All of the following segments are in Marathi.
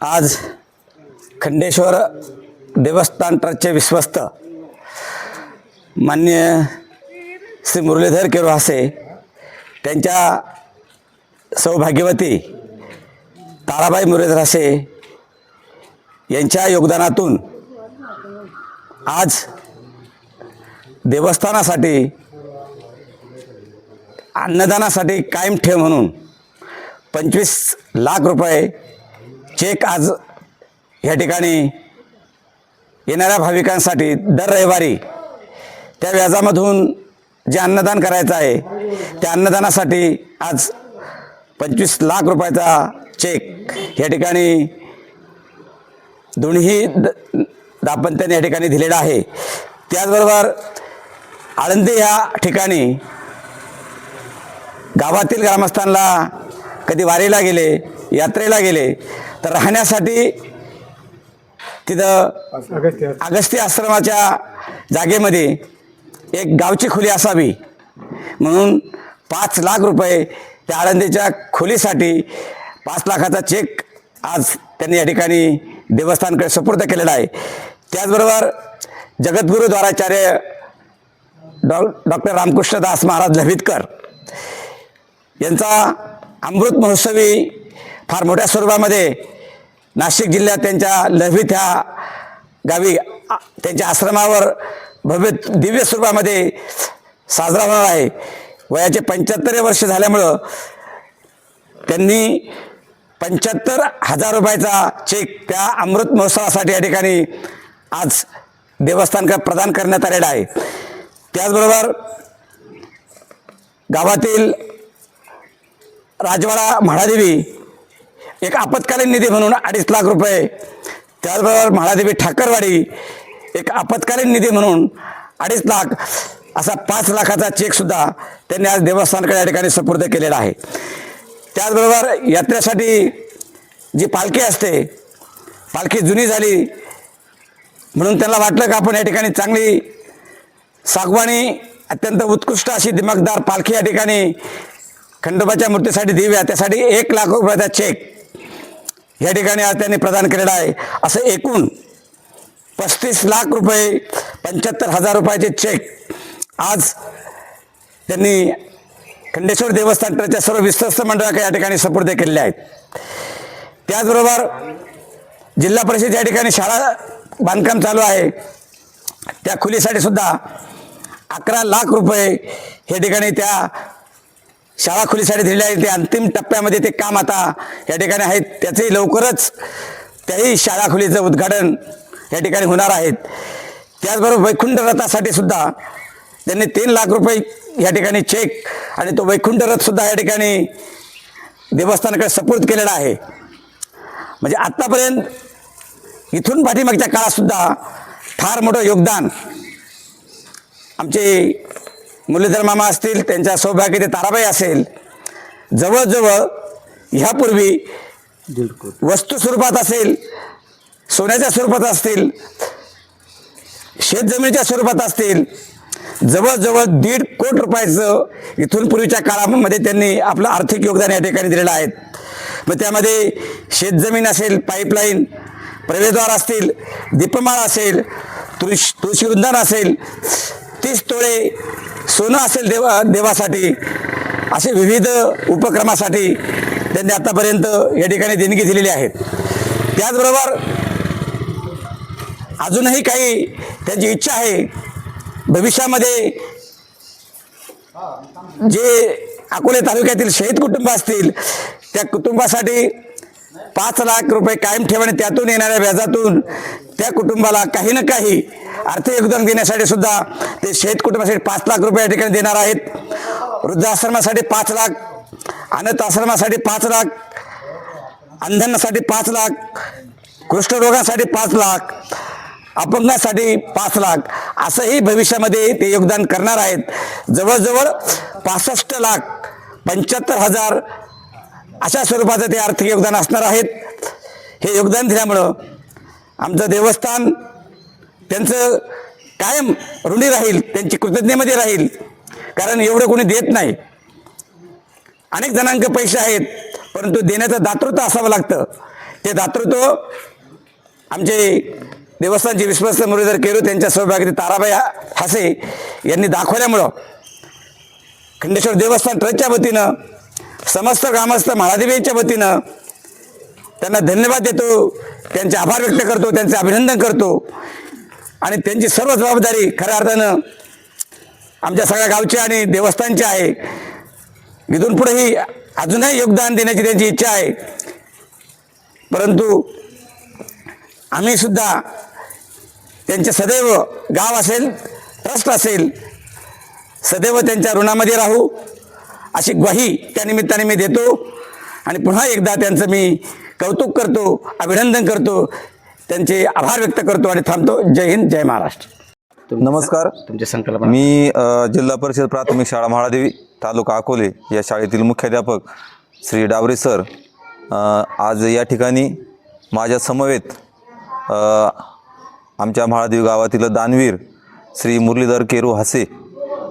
आज खंडेश्वर देवस्थान ट्रस्टचे विश्वस्त मान्य श्री मुरलीधर केरवासे त्यांच्या सौभाग्यवती ताराबाई मुरलीधर असे यांच्या योगदानातून आज देवस्थानासाठी अन्नदानासाठी कायम ठेव म्हणून पंचवीस लाख रुपये चेक आज या ठिकाणी येणाऱ्या भाविकांसाठी दर रविवारी त्या व्याजामधून जे अन्नदान करायचं आहे त्या अन्नदानासाठी आज पंचवीस लाख रुपयाचा चेक या ठिकाणी दोन्ही द दाम्पत्याने या ठिकाणी दिलेला आहे. त्याचबरोबर आळंदी या ठिकाणी गावातील ग्रामस्थांना कधी वारीला गेले यात्रेला गेले. तर राहण्यासाठी तिथं अगस्ती आश्रमाच्या जागेमध्ये एक गावची खोली असावी. म्हणून पाच लाख रुपये त्या आळंदीच्या खोलीसाठी पाच लाखाचा चेक आज त्यांनी या ठिकाणी देवस्थानकडे सुपूर्द केलेला आहे. त्याचबरोबर जगद्गुरू द्वाराचार्य डॉ डॉक्टर रामकृष्णदास महाराज लभितकर यांचा अमृत महोत्सवी फार मोठ्या स्वरूपामध्ये नाशिक जिल्ह्यात त्यांच्या लहवीत ह्या गावी त्यांच्या आश्रमावर भव्य दिव्य स्वरूपामध्ये साजरा होणार आहे. वयाचे पंच्याहत्तर वर्ष झाल्यामुळं त्यांनी पंच्याहत्तर हजार रुपयाचा चेक त्या अमृत महोत्सवासाठी या ठिकाणी आज देवस्थान प्रदान करण्यात आलेला आहे. त्याचबरोबर गावातील राजवाडा म्हाडादेवी एक आपत्कालीन निधी म्हणून अडीच लाख रुपये. त्याचबरोबर म्हाळादेवी ठाकरवाडी एक आपत्कालीन निधी म्हणून अडीच लाख असा पाच लाखाचा चेकसुद्धा त्यांनी आज देवस्थानकडे या ठिकाणी सुपूर्द केलेला आहे. त्याचबरोबर यात्रेसाठी जी पालखी असते पालखी जुनी झाली म्हणून त्यांना वाटलं का आपण या ठिकाणी चांगली सागवानी अत्यंत उत्कृष्ट अशी दिमागदार पालखी या ठिकाणी खंडोबाच्या मूर्तीसाठी देऊया. त्यासाठी एक लाख रुपयाचा चेक या ठिकाणी आज त्यांनी प्रदान केलेला आहे. असं एकूण पस्तीस लाख रुपये पंच्याहत्तर हजार रुपयाचे चेक आज त्यांनी खंडेश्वर देवस्थान ट्रस्टच्या सर्व विश्वस्त मंडळाकडे या ठिकाणी सपूर्द केलेले आहेत. त्याचबरोबर जिल्हा परिषद या ठिकाणी शाळा बांधकाम चालू आहे. त्या खुलीसाठी सुद्धा अकरा लाख रुपये हे ठिकाणी त्या शाळा खुलीसाठी दिलेले आहे ते अंतिम टप्प्यामध्ये ते काम आता या ठिकाणी आहेत. त्याचंही लवकरच त्याही शाळा खोलीचं उद्घाटन या ठिकाणी होणार आहेत त्याचबरोबर वैकुंठ रथासाठी सुद्धा त्यांनी तीन लाख रुपये या ठिकाणी चेक आणि तो वैकुंठ रथसुद्धा या ठिकाणी देवस्थानाकडे सपोर्ट केलेला आहे. म्हणजे आत्तापर्यंत इथून पाठीमागच्या काळातसुद्धा फार मोठं योगदान आमचे मुरलीधर मामा असतील त्यांच्या सौभाग्य ताराबाई असेल जवळजवळ ह्यापूर्वी वस्तू स्वरूपात असेल सोन्याच्या स्वरूपात असतील शेतजमिनीच्या स्वरूपात असतील जवळजवळ दीड कोटी रुपयाचं इथून पूर्वीच्या काळामध्ये त्यांनी आपलं आर्थिक योगदान या ठिकाणी दिलेलं आहे. मग त्यामध्ये शेतजमीन असेल पाईपलाईन प्रवेशद्वार असतील दीपमाळ असेल तुळशी तुळशीवृंदान असेल तीस तोळे सोनं असेल देवा देवासाठी असे विविध उपक्रमासाठी त्यांनी आतापर्यंत या ठिकाणी देणगी दिलेली आहेत. त्याचबरोबर अजूनही काही त्यांची इच्छा आहे भविष्यामध्ये जे अकोले तालुक्यातील शहीद कुटुंब असतील त्या कुटुंबासाठी पाच लाख रुपये कायम ठेवणे त्यातून येणाऱ्या व्याजातून त्या कुटुंबाला काही ना काही आर्थिक योगदान देण्यासाठी सुद्धा ते शेत कुटुंबासाठी पाच लाख रुपये या ठिकाणी देणार आहेत. वृद्धाश्रमासाठी पाच लाख अनाथ आश्रमासाठी पाच लाख अंधांसाठी पाच लाख कुष्ठरोगासाठी पाच लाख अपंगासाठी पाच लाख असंही भविष्यामध्ये ते योगदान करणार आहेत. जवळजवळ पासष्ट लाख पंच्याहत्तर हजार अशा स्वरूपाचं ते आर्थिक योगदान असणार आहेत. हे योगदान दिल्यामुळं आमचं देवस्थान त्यांचं कायम ऋणी राहील त्यांची कृतज्ञमध्ये राहील. कारण एवढं कोणी देत नाही. अनेक जणांक पैसे आहेत परंतु देण्याचं दातृत्व असावं लागतं. ते दातृत्व आमचे देवस्थानचे विश्वस्त मुरलीधर केरू त्यांच्या सहभागी ताराबाई हासे यांनी दाखवल्यामुळं खंडेश्वर देवस्थान ट्रस्टच्या वतीनं समस्त ग्रामस्थ महादेवीच्या वतीनं त्यांना धन्यवाद देतो त्यांचे आभार व्यक्त करतो त्यांचे अभिनंदन करतो. आणि त्यांची सर्व जबाबदारी खऱ्या अर्थानं आमच्या सगळ्या गावची आणि देवस्थानची आहे. इथून पुढेही अजूनही योगदान देण्याची त्यांची इच्छा आहे. परंतु आम्ही सुद्धा त्यांचे सदैव गाव असेल ट्रस्ट असेल सदैव त्यांच्या ऋणामध्ये राहू अशी ग्वाही त्या निमित्ताने मी देतो. आणि पुन्हा एकदा त्यांचं मी कौतुक करतो अभिनंदन करतो. त्यांचे आभार व्यक्त करतो आणि थांबतो. जय हिंद जय महाराष्ट्र. नमस्कार. तुमची संकल्पना. मी अ, जिल्हा परिषद प्राथमिक शाळा म्हाळादेवी तालुका अकोले या शाळेतील मुख्याध्यापक श्री डावरे सर. अ, आज या ठिकाणी माझ्या समवेत अ, आमच्या म्हाळादेवी गावातील दानवीर श्री मुरलीधर केरू हसे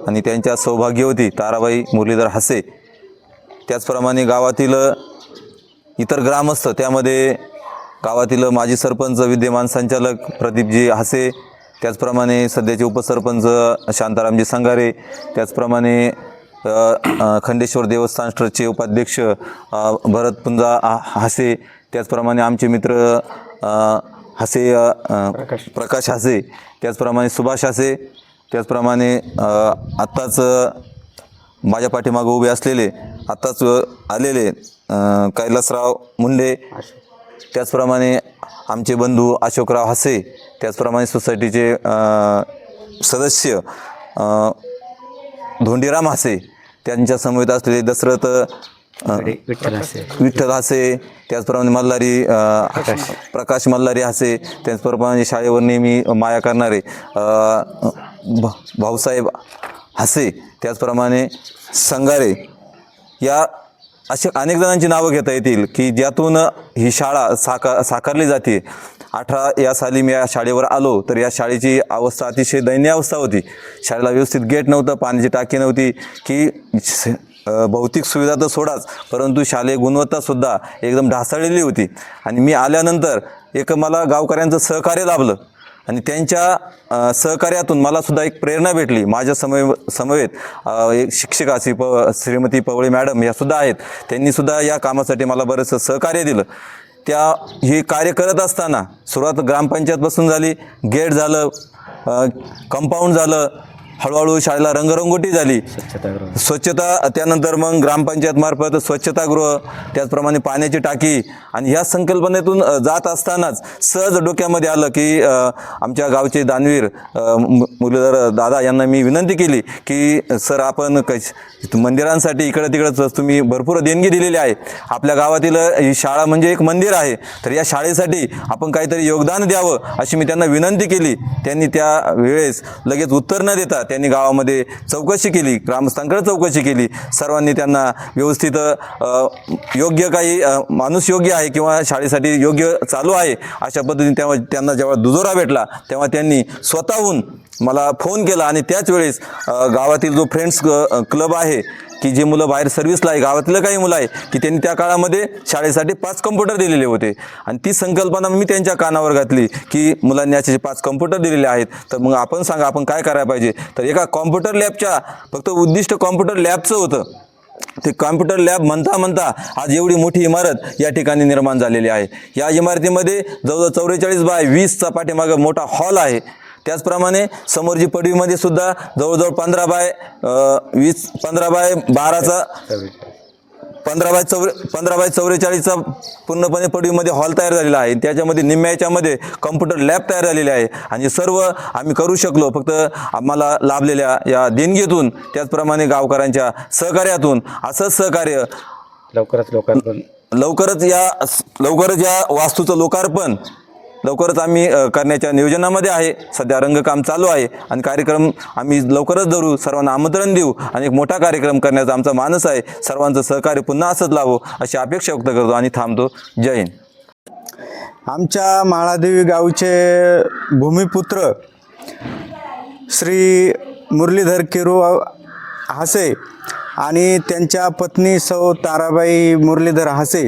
आणि त्यांच्या सौभाग्यवती ताराबाई मुरलीधर हसे. त्याचप्रमाणे गावातील इतर ग्रामस्थ त्यामध्ये गावातील माजी सरपंच विद्यमान संचालक प्रदीपजी हसे त्याचप्रमाणे सध्याचे उपसरपंच शांतारामजी संगारे त्याचप्रमाणे खंडेश्वर देवस्थान ट्रस्टचे उपाध्यक्ष भरत पुंजा हासे त्याचप्रमाणे आमचे मित्र हसे प्रकाश. हासे त्याचप्रमाणे सुभाष हासे त्याचप्रमाणे आत्ताच माझ्या पाठीमागं उभे असलेले आत्ताच आलेले कैलासराव मुंडे त्याचप्रमाणे आमचे बंधू अशोकराव हसे त्याचप्रमाणे सोसायटीचे सदस्य धोंडीराम हसे त्यांच्या समवेत असलेले दशरथ विठ्ठल हसे. त्याचप्रमाणे मल्हारी प्रकाश. मल्हारी हसे त्याचप्रमाणे शाळेवर नेहमी माया करणारे भा- भाऊसाहेब हसे त्याचप्रमाणे संगारे या असे अनेक जणांची नावं घेता येतील की ज्यातून ही शाळा साका साकारली जाते. अठरा या साली मी या शाळेवर आलो तर या शाळेची अवस्था अतिशय दयनीय अवस्था होती. शाळेला व्यवस्थित गेट नव्हतं पाण्याची टाकी नव्हती की भौतिक सुविधा तर सोडाच परंतु शालेय गुणवत्तासुद्धा एकदम ढासळलेली होती. आणि मी आल्यानंतर एक मला गावकऱ्यांचं सहकार्य लाभलं. आणि त्यांच्या सहकार्यातून मला सुद्धा एक प्रेरणा भेटली. माझ्या समय समवेत एक शिक्षिका श्री प श्रीमती पवळे मॅडम या सुद्धा आहेत. त्यांनी सुद्धा या कामासाठी मला बरंचसं सहकार्य दिलं. त्या हे कार्य करत असताना सुरुवात ग्रामपंचायतपासून झाली. गेट झालं कंपाऊंड झालं. हळूहळू शाळेला रंगरंगोटी झाली. स्वच्छता त्यानंतर मग ग्रामपंचायतमार्फत स्वच्छतागृह त्याचप्रमाणे पाण्याची टाकी आणि ह्या संकल्पनेतून जात असतानाच सहज डोक्यामध्ये आलं की आमच्या गावचे दानवीर अ, मु- मुरलीधर दादा यांना मी विनंती केली की सर आपण कश मंदिरांसाठी इकडं तिकडं तुम्ही भरपूर देणगी दिलेली आहे. आपल्या गावातील ही शाळा म्हणजे एक मंदिर आहे. तर या शाळेसाठी आपण काहीतरी योगदान द्यावं अशी मी त्यांना विनंती केली. त्यांनी त्या वेळेस लगेच उत्तर न देता त्यांनी गावामध्ये चौकशी केली ग्रामस्थांकडे चौकशी केली. सर्वांनी त्यांना व्यवस्थित योग्य काही माणूस योग्य आहे किंवा शाळेसाठी योग्य चालू आहे अशा पद्धतीने तेव्हा त्यांना जेव्हा दुजोरा भेटला तेव्हा त्यांनी स्वतःहून मला फोन केला आणि त्याच वेळेस गावातील जो फ्रेंड्स क्लब आहे की जे मुलं बाहेर सर्व्हिसला आहे गावातलं काही मुलं आहे की त्यांनी त्या काळामध्ये शाळेसाठी पाच कम्प्युटर दिलेले होते. आणि ती संकल्पना मी त्यांच्या कानावर घातली की मुलांनी असे पाच कम्प्युटर दिलेले आहेत. तर मग आपण सांगा आपण काय करायला पाहिजे? तर एका कॉम्प्युटर लॅबच्या फक्त उद्दिष्ट कॉम्प्युटर लॅबचं होतं. ते कॉम्प्युटर लॅब म्हणता म्हणता आज एवढी मोठी इमारत या ठिकाणी निर्माण झालेली आहे. या इमारतीमध्ये जवळजवळ चौवेचाळीस बाय वीसचा पाठीमागं मोठा हॉल आहे. त्याचप्रमाणे समोरची पडवीमध्ये सुद्धा जवळजवळ पंधरा बाय वीस पंधरा बाय बाराचा पंधरा बाय चौरे पंधरा बाय चौवेचाळीसचा पूर्णपणे पडवीमध्ये हॉल तयार झालेला आहे. त्याच्यामध्ये निम्म्या याच्यामध्ये कम्प्युटर लॅब तयार झालेले आहे. आणि सर्व आम्ही करू शकलो. फक्त आम्हाला लाभलेल्या या देणगीतून त्याचप्रमाणे गावकऱ्यांच्या सहकार्यातून असंच सहकार्य लवकरच लोकांकडून लवकरच या लवकरच या वास्तूचं लोकार्पण लवकरच आम्ही करण्याच्या नियोजनामध्ये आहे. सध्या रंगकाम चालू आहे आणि कार्यक्रम आम्ही लवकरच धरू. सर्वांना आमंत्रण देऊ आणि एक मोठा कार्यक्रम करण्याचा आमचा मानस आहे. सर्वांचं सहकार्य पुन्हा असंच लावो अशी अपेक्षा व्यक्त करतो आणि थांबतो. जय हिंद. आमच्या माळादेवी गावचे भूमिपुत्र श्री मुरलीधर किरू हासे आणि त्यांच्या पत्नी सौ ताराबाई मुरलीधर हसे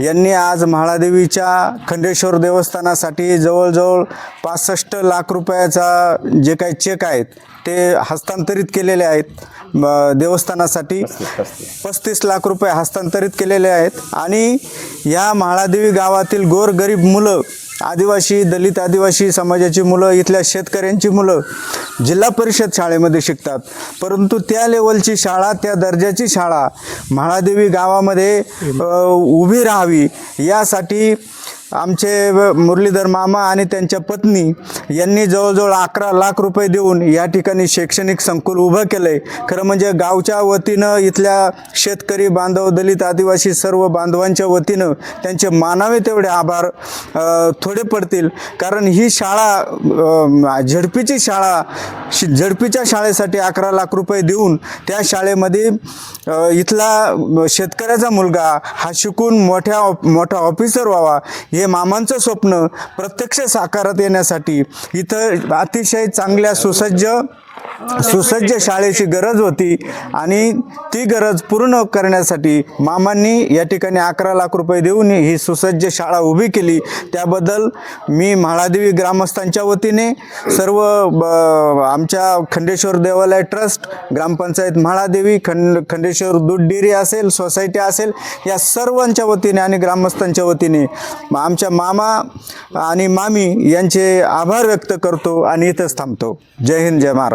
यांनी आज म्हाळादेवीच्या खंडेश्वर देवस्थानासाठी जवळजवळ पासष्ट लाख रुपयाचा जे काही चेक आहेत ते हस्तांतरित केलेले आहेत. देवस्थानासाठी पस्तीस लाख रुपये हस्तांतरित केलेले आहेत. आणि या म्हाळादेवी गावातील गोरगरीब मुलं आदिवासी दलित आदिवासी समाजाची मुलं इथल्या शेतकऱ्यांची मुलं जिल्हा परिषद शाळेमध्ये शिकतात. परंतु त्या लेवलची शाळा त्या दर्जाची शाळा म्हाळादेवी गावामध्ये उभी राहावी यासाठी आमचे मुरलीधर मामा आणि त्यांच्या पत्नी यांनी जवळजवळ अकरा लाख रुपये देऊन या ठिकाणी शैक्षणिक संकुल उभं केलं आहे खरं म्हणजे गावच्या वतीनं इथल्या शेतकरी बांधव दलित आदिवासी सर्व बांधवांच्या वतीनं त्यांचे मानावे तेवढे आभार थोडे पडतील. कारण ही शाळा झडपीची शाळा शि- झडपीच्या शाळेसाठी अकरा लाख रुपये देऊन त्या शाळेमध्ये इथला शेतकऱ्याचा मुलगा हा शिकून मोठ्या मोठा ऑफिसर व्हावा हे मामांचं स्वप्न प्रत्यक्ष साकारात येण्यासाठी इथं अतिशय चांगल्या सुसज्ज सुसज्ज शाळेची गरज होती आणि ती गरज पूर्ण करण्यासाठी मामांनी या ठिकाणी अकरा लाख रुपये देऊन ही सुसज्ज शाळा उभी केली. त्याबद्दल मी म्हाळादेवी ग्रामस्थांच्या वतीने सर्व ब- आमच्या खंडेश्वर देवालय ट्रस्ट ग्रामपंचायत म्हाळादेवी खंड खंडेश्वर दूध डेअरी असेल सोसायटी असेल या सर्वांच्या वतीने आणि ग्रामस्थांच्या वतीने आमच्या मामा आणि मामी यांचे आभार व्यक्त करतो आणि इथंच थांबतो. जय हिंद जय महाराष्ट्र.